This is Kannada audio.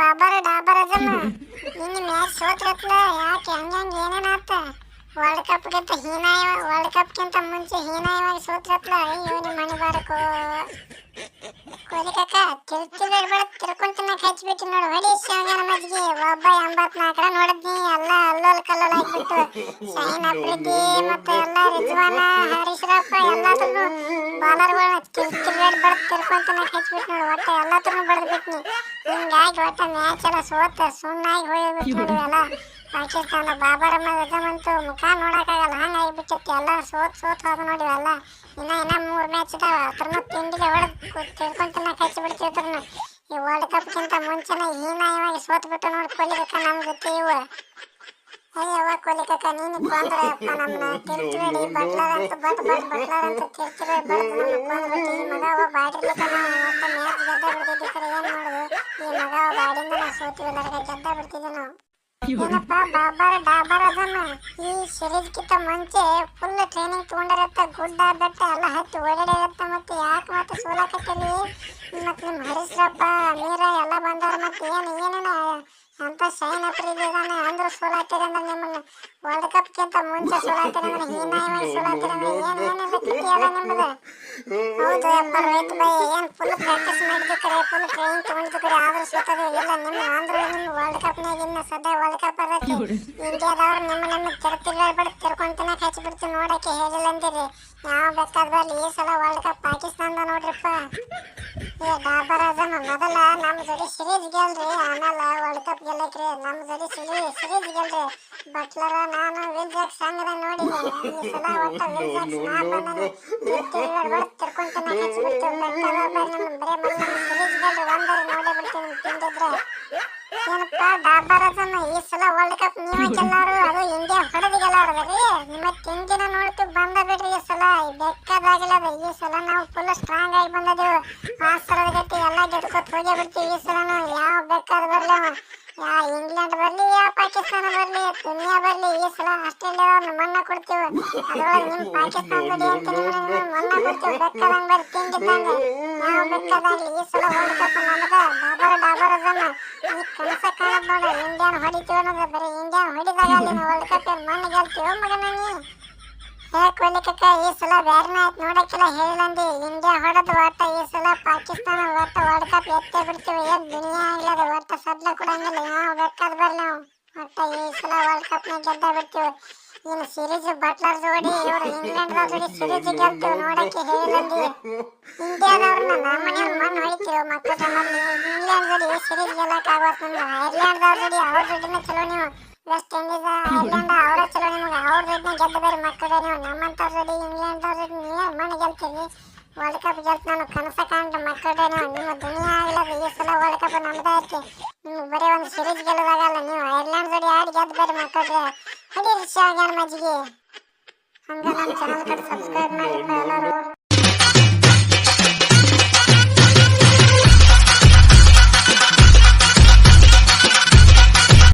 ಬಾಬಾರ, ಡಾಬಾರ ಜಮ್ಮ ನಿನ್ನ ಮ್ಯಾಚ್ ಸೋತ್ರತ್ಲ, ಯಾಕೆ? ಹಂಗಂಗ ಏನೇನಾತ ವರ್ಲ್ಡ್ ಕಪ್ಗಿಂತ ಹೀನಾಯ ವರ್ಲ್ಡ್ ಕಪ್ಗಿಂತ ಮುಂಚೆ ಹೀನಾಯವಾಗಿ ಸೋತ್ರತ್ಲ. ಅಯ್ಯೋ ನಿಮ್ಮ ಮನೆ ಬಾರಕು ಕೊಹ್ಲಿ ಕಾಕ ತಿರ್ತಿಬೇಡ ಬೇಡ ತಿರ್ಕೊಂತಿನ ಕಚ್ಬಿಟ್ಟು ನೋಡು. ಹೊಡಿ ಶಾಂಗನ ಮಜ್ಜಿಗೆ. ಒಬ್ಬ ಎಂಬತ್ನಾಲ್ಕರ ನೋಡಿದ್ನಿ. ಎಲ್ಲ ಅಲ್ಲೋಲ್ ಕಲ್ಲೋಲ್ ಆಗ್ಬಿಟ್ಟು. ಶೈನ್ ಅಪ್ರಿದಿ ಮತ್ತೆ ಎಲ್ಲ ರಿಜ್ವಾನ, ಹರೀಶ್ರಪ್ಪ ಎಲ್ಲಾದ್ರೂ ಬಾಲರ್ಗಳನ್ನ ತಿರ್ತಿಬೇಡ ಬೇಡ ತಿರ್ಕೊಂತಿನ ಕಚ್ಬಿಟ್ಟು ನೋಡು. ಒಟ್ಟು ಎಲ್ಲಾದ್ರೂ ಬಡ್ದು ಬಿಟ್ನಿ ಹಿಂಗಾಗಿ ಒಟ್ಟ ಮ್ಯಾಚ್ ಎಲ್ಲ ಸೋತ ಸುಣ್ಣಾಗಿ ಹೋಗ್ಬಿಟ್ಟು ಎಲ್ಲ. ಪಾಕಿಸ್ತಾನ ಬಾಬರ್ ಯಜಮಂತು ಮುಖ ನೋಡಕ್ಕಾಗಲ್ಲ ಹಂಗಾಗಿಬಿಟ್ಟೈತಿ ಎಲ್ಲ ಸೋತ್ ಸೋತ್ ಹೋದ ನೋಡಿ ಎಲ್ಲ ಇನ್ನ ಇನ್ನ ಮೂರ್ ಮ್ಯಾಚ್ ಇದಾವ. ಅದ್ರನ್ನ ತಿಂಡಿಗೆ ಹೊಡೆದು ತಿಳ್ಕೊಂತನ ಕಚ್ಚಿ ಬಿಡ್ತಿದ್ರು ಈ ವರ್ಲ್ಡ್ ಕಪ್ಗಿಂತ ಮುಂಚೆನೆ ಹೀನಾಯವಾಗಿ ಸೋತ್ ಬಿಟ್ಟು ನೋಡಿ ಕೊಹ್ಲಿಕ ನಮ್ ಜೊತೆ ಇವ. ಅಯ್ಯವ್ವ ಕೊಲಿಕಕ್ಕ ನೀನು ಕೊಂದ್ರಪ್ಪ ನಮ್ಮನ್ನ ತಿರ್ತಿಬೇಡಿ ಬಟ್ಲರ್ ಅಂತ ಬಟ್ ಬಟ್ ಬಟ್ಲರ್ ಅಂತ ತಿರ್ತಿಬೇಡಿ ಬಟ್ ನಮ್ಮ ಕೊಂದ್ಬಿಟ್ಟು. ಈ ಮಗ ಒಬ್ಬ ಬಾಡಿರ್ಲಿಕ್ಕ ನಾವು ಮತ್ತೆ ಮ್ಯಾಚ್ ಗೆದ್ದ ಬಿಡ್ತಿದ್ವಿ ಕರೆ ಏನ್ ಮಾಡುದು? ಈ ಮಗ ಬಾಡಿಂದ ನಾವು ಸೋತಿವಿ ಗೆದ್ದ ನಾವು. ಏನಪ್ಪ ಬಾಬಾರ ಡಾಬಾರ ಅದನ್ನ ಈ ಸಿರೀಸ್ಗಿಂತ ಮುಂಚೆ ಫುಲ್ ಟ್ರೈನಿಂಗ್ ತಗೊಂಡಿರತ್ತ ಗುಡ್ಡ ಬೆಟ್ಟ ಎಲ್ಲ ಹತ್ತಿ ಓಡಾಡಿರತ್ತ ಮತ್ತೆ ಯಾಕೆ ಮತ್ತೆ ಸೋಲಾಕತ್ತಲಿ ಮತ್ತೆ ನಿಮ್ಮ ಹರೀಶ್ರಪ್ಪ ಮೀರ ಎಲ್ಲ ಬಂದವ್ರ ಮತ್ತೆ ಏನು ಏನೇನ ಅಂತ ಶೈನ್ ಅಪ್ರಿದ್ ಇದಾನೆ ಅಂದ್ರು ಸೋಲಾತಿರ ಅಂದ್ರೆ ನಿಮ್ಮನ್ನ ವರ್ಲ್ಡ್ ಕಪ್ಗಿಂತ ಮುಂಚೆ ಸೋಲಾತಿರ ಅಂದ್ರೆ ಹೀನಾಯವಾಗಿ ಸೋಲಾತಿರ ಅಂದ್ರೆ ಏನು ಏನ್ ಕಥೆ ಅದ ನಿಮ್ಮದು ಹೌದು ರೋಹಿತ್ ಭಾಯ್, ಏನ್ ಫುಲ್ ಪ್ರಾಕ್ಟೀಸ್ ಮಾಡಿದ್ದು ಫುಲ್ ಟ್ರೈನಿಂಗ್ ತಗೊಂಡಿದ್ದು ಕರೆ, ಆದ್ರೂ ಸೋತದೆ ಇಲ್ಲ, ನಿಮ್ಮ ಆಂಧ್ರ ನಿಮ್ಮ ವರ್ಲ್ಡ್ ಕಪ್ನಾಗ ಇನ್ನ ಸದ್ಯ ವರ್ಲ್ಡ್ ಕಪ್ ಅದಕ್ಕೆ ಇಂಡಿಯಾದವ್ರು ನಿಮ್ಮ ನಮ್ಮ ತಿರ್ತಿರ್ಬೇಡ ತಿರ್ಕೊಂತನ ಹಚ್ಚಿ ಬಿಡ್ತು ನೋಡಕ್ಕೆ ಹೇಳಿಲ್ಲ ಅಂದಿರಿ. ಯಾವ ಬೇಕಾದ್ರಲ್ಲಿ ಈ ಸಲ ವರ್ಲ್ಡ್ ಕಪ್ ಪಾಕಿಸ್ತಾನದ ನೋಡ್ರಿಪ್ಪ. ಏ ಡಾಬರ್ ಅಜಮ್ ಮೊದಲ ನಮ್ಮ ಜೋಡಿ ಸಿರೀಸ್ ಗೆಲ್ರಿ ಆಮೇಲೆ ವರ್ಲ್ಡ್ ಕಪ್ ನಮ್ಮ ಜೋಡಿ ಸಿರಿ ಸಿರೀಸ್ ಗೆಲ್ರಿ ಬಟ್ಲರ ನಾನು ವಿಲ್ಜಾಕ್ ಸಂಗದ ನೋಡಿದೆ. ಈ ಸಲ ಒಟ್ಟ ನಾ ಬರ್ಲಿ ನಮ್ಮ ಬರೇ ಮಲ್ಲ ಸಿರೀಸ್ ಬಿಡ್ತೀನಿ, ತಿಂದಿದ್ರೆ. ಏನಪ್ಪ ಡಾಬಾರದನ್ನ ಈ ಸಲ ವರ್ಲ್ಡ್ ಕಪ್ ನೀವೇ ಗೆಲ್ಲಾರು, ಅದು ಇಂಡಿಯಾ ಹೊಡೆದು ಗೆಲ್ಲಾರದ್ರಿ ನಿಮ್ಮ ತಿಂಡಿನ ನೋಡ್ತು ಬಂದ ಬಿಡ್ರಿ ಈ ಸಲ ಬೆಕ್ಕದಾಗಿಲ್ಲ ಅದು. ಈ ಸಲ ನಾವು ಫುಲ್ ಸ್ಟ್ರಾಂಗ್ ಆಗಿ ಬಂದದೆವು ಆ ಸಲದ ಗಟ್ಟಿ ಎಲ್ಲ ಗೆದ್ಕೊತ್ ಹೋಗೇ ಬಿಡ್ತೀವಿ ಈ ಸಲ ನಾವು ಯಾವ ಬೇಕಾದ ಬರ್ಲಿ ಅವ. ಯಾ, ಇಂಗ್ಲೆಂಡ್ ಬರ್ಲಿ, ಯಾ, ಪಾಕಿಸ್ತಾನ ಬರ್ಲಿ, ದುನಿಯಾ ಬರ್ಲಿ, ಈ ಸಲ ಆಸ್ಟ್ರೇಲಿಯಾ ಮಣ್ಣ ಕೊಡ್ತೀವಿ. ಅದ್ರೊಳಗೆ ನಿಮ್ ಪಾಕಿಸ್ತಾನ ಅಂತ ನಿಮ್ಮನ್ನ ಮಣ್ಣ ಕೊಡ್ತೀವಿ. ಬೇಕಾದಂಗ್ ಬರ್ರಿ ತಿಂಡಿ ನಾವು ಬೇಕಾದಾಗ್ಲಿ ಈ ಸಲ ವರ್ಲ್ಡ್ ಕಪ್ ನಮ್ದ. ಡಾಬರ ಡಾಬರ ಅದನ್ನ ಈ ಕನಸ ಕಾಣದ್ ನೋಡ. ಇಂಡಿಯಾನ್ ಹೊಡಿತೀವಿ ಅನ್ನೋದು ಬರೀ ಇಂಡಿಯಾನ್ ಹೊಡಿದಾಗ ಅಲ್ಲಿ ವರ್ಲ್ಡ್ ಕಪ್ ಮಣ್ಣು ಗೆಲ್ತೀವಿ ಮಗನ ನೀ ಯಾಕೆ ಹೊಲಿಕಕ್ಕ ಈ ಸಲ ಬೇರೆನೇ ಆಯ್ತು ನೋಡಕ್ಕೆಲ್ಲ ಹೇಳಿಲ್ಲಂದಿ. ಇಂಡಿಯಾ ಹೊಡೆದು ಒಟ್ಟ ಈ ಸಲ ಪಾಕಿಸ್ತಾನ ಒಟ್ಟ ವರ್ಲ್ಡ್ ಕಪ್ ಎತ್ತೇ ಬಿಡ್ತೀವಿ. ಏನು ದುನಿಯಾ ಆಗ್ಲದ ಒಟ್ಟ ಸದ್ಲ ಕೊಡಂಗಿಲ್ಲ ಯಾವ ಬೇಕಾದ್ ಬರ್ಲಿ ನಾವು. ಒಟ್ಟ ಈ ಸಲ ವರ್ಲ್ಡ್ ಕಪ್ ನಾಗ ಗೆದ್ದ ಬಿಡ್ತೀವಿ. ಇನ್ನು ಸಿರೀಸ್ ಬಟ್ಲರ್ ಜೋಡಿ ಇವರು ಇಂಗ್ಲೆಂಡ್ ಜೋಡಿ ಸಿರೀಸ್ ಗೆಲ್ತೀವಿ ನೋಡಕ್ಕೆ ಹೇಳಿಲ್ಲಂದಿ. ಇಂಡಿಯಾದವ್ರನ್ನ ನಮ್ಮ ಮನೆಯಲ್ಲಿ ಮಣ್ಣು ಹೊಡಿತೀವಿ ಮಕ್ಕಳ ಮೊದಲು ಇಂಗ್ಲೆಂಡ್ ಜೋಡಿ ಸಿರೀಸ್ ಗೆಲ್ಲಕ್ ಆಗೋತ್ ನಮ್ಗೆ ಐರ್ಲೆಂಡ್ ಜೋಡಿ, ಅವ್ರ ಜೋಡಿನ ಚಲೋ ನೀವು. ವೆಸ್ಟ್ ಇಂಡೀಸ್ ಐರ್ಲೆಂಡ್ ಅವರ ಚಲೋ ನಿಮಗೆ. ಅವ್ರ ಜೊತೆ ಗೆದ್ದ ಬೇರೆ ಮಕ್ಕಳು ನೀವು. ನಮ್ಮಂತ ಜೊತೆ ಇಂಗ್ಲೆಂಡ್ ಜೊತೆ ನೀವೇ ಮಣ್ಣು ಗೆಲ್ತೀವಿ ವರ್ಲ್ಡ್ ಕಪ್ ಗೆಲ್ತ ನಾನು ಕನಸ ಕಾಣ್ತು ಮಕ್ಕಳು ನೀವು. ನಿಮ್ಮ ದುನಿಯಾ ಆಗಲ್ಲ ಈ ಸಲ ವರ್ಲ್ಡ್ ಕಪ್ ನಮ್ದೇ ಐತಿ. ನಿಮ್ಗೆ ಬರೀ ಒಂದು ಸಿರೀಸ್ ಗೆಲ್ಲೋದಾಗಲ್ಲ ನೀವು. ಐರ್ಲೆಂಡ್ ಜೋಡಿ ಆಡಿ ಗೆದ್ದ ಬೇರೆ ಮಕ್ಕಳು ಹೊಡೀರಿ ಶಾಗ್ಯಾನ ಮಜ್ಜಿಗೆ. ಹಂಗೆ ನಮ್ಮ ಚಾನಲ್ ಕಡೆ ಸಬ್ಸ್ಕ್ರೈಬ್ ಮಾಡಿಪ್ಪ